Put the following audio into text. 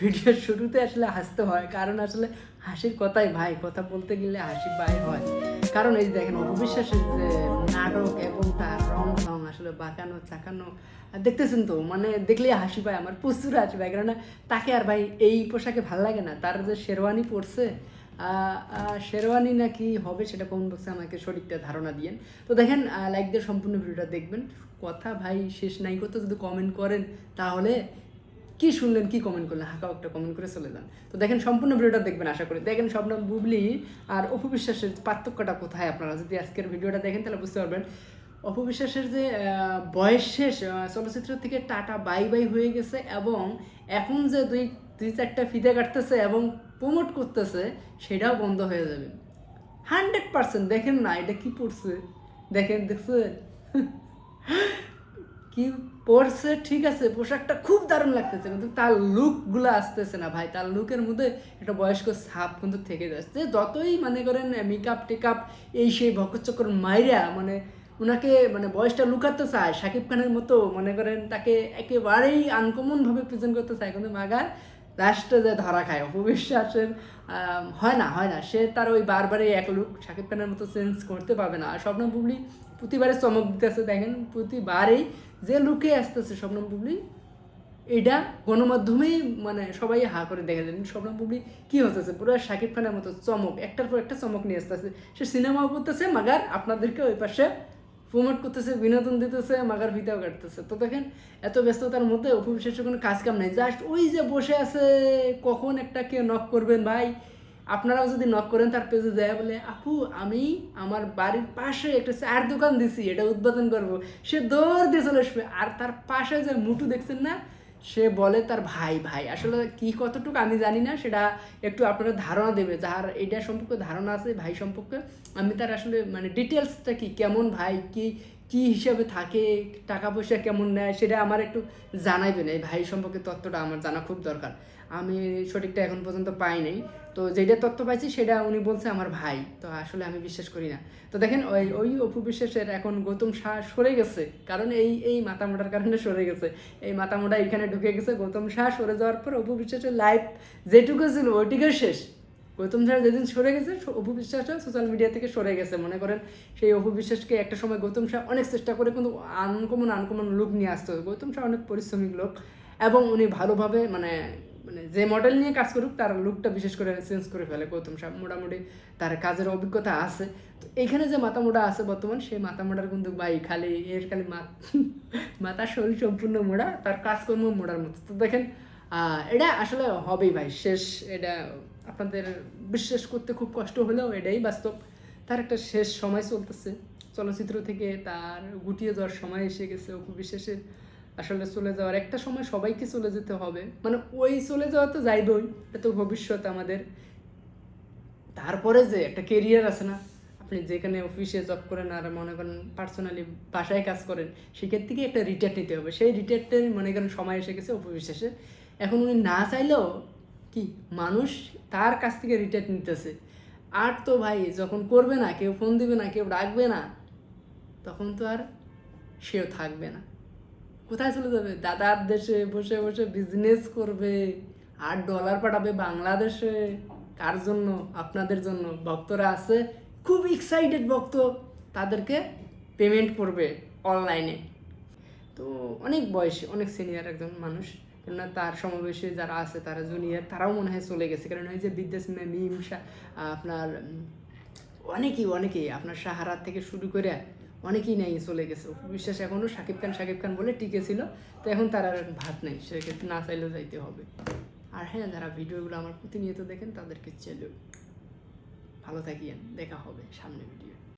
ভিডিওর শুরুতে আসলে হাসতে হয়, কারণ আসলে হাসির কথাই ভাই, কথা বলতে গেলে হাসি ভাই হয়। কারণ এই দেখেন, অবিশ্বাসের যে নাটক এবং তার রং ঢং আসলে বাঁকানো, চাকানো দেখতেছেন তো মানে দেখলেই হাসি পায়, আমার প্রচুর হাসি পায়, কেননা তাকে আর ভাই এই পোশাকে ভালো লাগে না। তার যে শেরওয়ানি পরছে শেরওয়ানি নাকি হবে সেটা কমেন্ট বক্সে আমাকে সঠিকটা ধারণা দিয়েন। তো দেখেন লাইক দিয়ে সম্পূর্ণ ভিডিওটা দেখবেন। কথা ভাই শেষ নাই করতে যদি কমেন্ট করেন, তাহলে কি শুনলেন, কি কমেন্ট করলেন? হাঁকা একটা কমেন্ট করে চলে যান। তো দেখেন, সম্পূর্ণ ভিডিওটা দেখবেন, আশা করি। দেখেন স্বপ্নম বুবলি আর অপবিশ্বাসের পার্থক্যটা কোথায় আপনারা? যদি আজকের ভিডিওটা দেখেন, তাহলে বুঝতে পারবেন। অপবিশ্বাসের যে বয়স শেষ চলচ্চিত্র থেকে টাটা, বাই বাই হয়ে গেছে এবং এখন যে দুই দুই চারটা ফিতে কাটতেছে এবং প্রমোট করতেছে, সেটাও বন্ধ হয়ে যাবে। হান্ড্রেড পার্সেন্ট দেখেন না, এটা কি পড়ছে? দেখেন দেখছেন কি পরছে? ঠিক আছে, পোশাকটা খুব দারুণ লাগতেছে, কিন্তু তার লুকগুলো আসতেছে না ভাই। তার লুকের মধ্যে একটা বয়স্ক ছাপ কিন্তু থেকে যাচ্ছে। যতই মানে করেন মেকআপ টেকআপ, এই সেই ভকচক্কর মাইরা মানে ওনাকে মানে বয়সটা লুকাতে চায়, শাকিব খানের মতো, মনে করেন, তাকে একেবারেই আনকমনভাবে প্রেজেন্ট করতে চায়। কিন্তু মাগার লাস্টে যে ধরা খায়, অপবিশ্বাসের হয় না হয় না। সে তার ওই বারবারে এক লুক শাকিব খানের মতো চেঞ্জ করতে পারবে না। আর স্বপ্ন বুবলি প্রতিবারে চমক দিতেছে, দেখেন, প্রতিবারেই যে লুকে আসতেছে স্বপ্ন বুবলি, এটা গণমাধ্যমেই মানে সবাই হা করে দেখে দেন। স্বপ্ন বুবলি কি হতেছে? পুরো শাকিব খানের মতো চমক, একটার পর একটা চমক নিয়ে আসতেছে। সে সিনেমাও করতেছে, মাগার আপনাদেরকে ওই পাশে প্রমোট করতেছে, বিনোদন দিতেছে, মাগার ভিতাও কাটতেছে। তো দেখেন, এত ব্যস্ততার মধ্যে অপবিশ্বাসের কোনো কাজ কাম নেই জাস্ট ওই যে বসে আছে, কখন একটা কে নক করবেন ভাই? আপনারাও যদি নক করেন, তার পেজে যায়, বলে, আপু, আমি আমার বাড়ির পাশে একটা চার দোকান দিছি, এটা উদ্বোধন করব। সে দৌড় দিয়ে চলে আসবে। আর তার পাশে যে মুটু দেখছেন না সে বলে তার ভাই ভাই। আসলে কি কতটুকু আমি জানি না, সেটা একটু আপনারা ধারণা দেবে। যার এটা সম্পর্কে ধারণা আছে, ভাই সম্পর্কে, আমি তার আসলে মানে ডিটেলসটা কি, কেমন ভাই, কি কি হিসাবে থাকে টাকা পয়সা কেমন নেয়, সেটা আমার একটু জানাইবেন। এই ভাই সম্পর্কে তথ্যটা আমার জানা খুব দরকার। আমি সঠিকটা এখন পর্যন্ত পাই নাই। তো যেটা তথ্য পাইছি, সেটা উনি বলছে আমার ভাই। তো আসলে আমি বিশ্বাস করি না। তো দেখেন, ওই ওই অপু বিশ্বাসের এখন গৌতম শাহ সরে গেছে। কারণ এই এই মাতামোটার কারণে সরে গেছে। এই মাতামোটা এখানে ঢুকে গেছে, গৌতম শাহ সরে যাওয়ার পর অপু বিশ্বাসের লাইফ যেটুকু ছিল ওইটুকু শেষ। গৌতম শাহ যেদিন সরে গেছে অপু বিশ্বাসটা সোশ্যাল মিডিয়া থেকে সরে গেছে। মনে করেন সেই অপু বিশ্বাসকে একটা সময় গৌতম শাহ অনেক চেষ্টা করে কিন্তু আনকমন আনকমন লুক নিয়ে আসতে। হবে গৌতম শাহ অনেক পরিশ্রমিক লোক এবং উনি ভালোভাবে মানে মানে যে মডেল নিয়ে কাজ করুক, তার লুকটা বিশেষ করে চেঞ্জ করে ফেলে গৌতম শাহ। মোটামুটি তার কাজের অভিজ্ঞতা আছে। তো এইখানে যে মাথা মোড়া আছে বর্তমান, সেই মাথা মোড়ার কিন্তু ভাই খালি, এর খালি মাথা শরীর সম্পূর্ণ মোড়া, তার কাজকর্ম মোড়ার মতো। তো দেখেন এটা আসলে হবেই ভাই, শেষ, এটা আপনাদের বিশ্বাস করতে খুব কষ্ট হলেও এটাই বাস্তব। তার একটা শেষ সময় চলতেছে। চলচ্চিত্র থেকে তার গুটিয়ে যাওয়ার সময় এসে গেছে অপু বিশ্বাসের। আসলে চলে যাওয়ার একটা সময় সবাইকে চলে যেতে হবে। মানে ওই চলে যাওয়া তো যাইবই, এটা তো ভবিষ্যৎ আমাদের। তারপরে যে একটা কেরিয়ার আছে না, আপনি যেখানে অফিসে জব করেন আর মনে করেন পার্সোনালি বাসায় কাজ করেন, সেক্ষেত্রে থেকে একটা রিটায়ার নিতে হবে? সেই রিটায়ারটাই মনে করেন সময় এসে গেছে অপবিশ্বাসে এখন উনি না চাইলেও কি? মানুষ তার কাছ থেকে রিটায়ার নিতেছে। আর তো ভাই, যখন করবে না, কেউ ফোন দিবে না, কেউ ডাকবে না, তখন তো আর সেও থাকবে না। কোথায় চলে যাবে? দাদার দেশে বসে বসে বিজনেস করবে, আর ডলার পাঠাবে বাংলাদেশে। কার জন্য? আপনাদের জন্য। ভক্তরা আছে, খুব এক্সাইটেড ভক্ত। তাদেরকে পেমেন্ট করবে অনলাইনে তো অনেক বয়সে, অনেক সিনিয়র একজন মানুষ। কেননা তার সমাবেশে যারা আছে, তারা জুনিয়র তারাও মনে হয় চলে গেছে। কারণ ওই যে বিদ্যাস মিমসা আপনার অনেকেই অনেকেই, আপনার সাহারা থেকে শুরু করে অনেকেই নেই, চলে গেছে। বিশ্বাস এখনও শাকিব খান শাকিব খান বলে টিকে ছিল, তো এখন তার আর ভাত নেই, সেক্ষেত্রে না চাইলেও যাইতে হবে। আর হ্যাঁ যারা ভিডিওগুলো আমার প্রতিনিয়ত দেখেন, তাদেরকে চেলেও ভালো থাকিয়েন দেখা হবে সামনে ভিডিও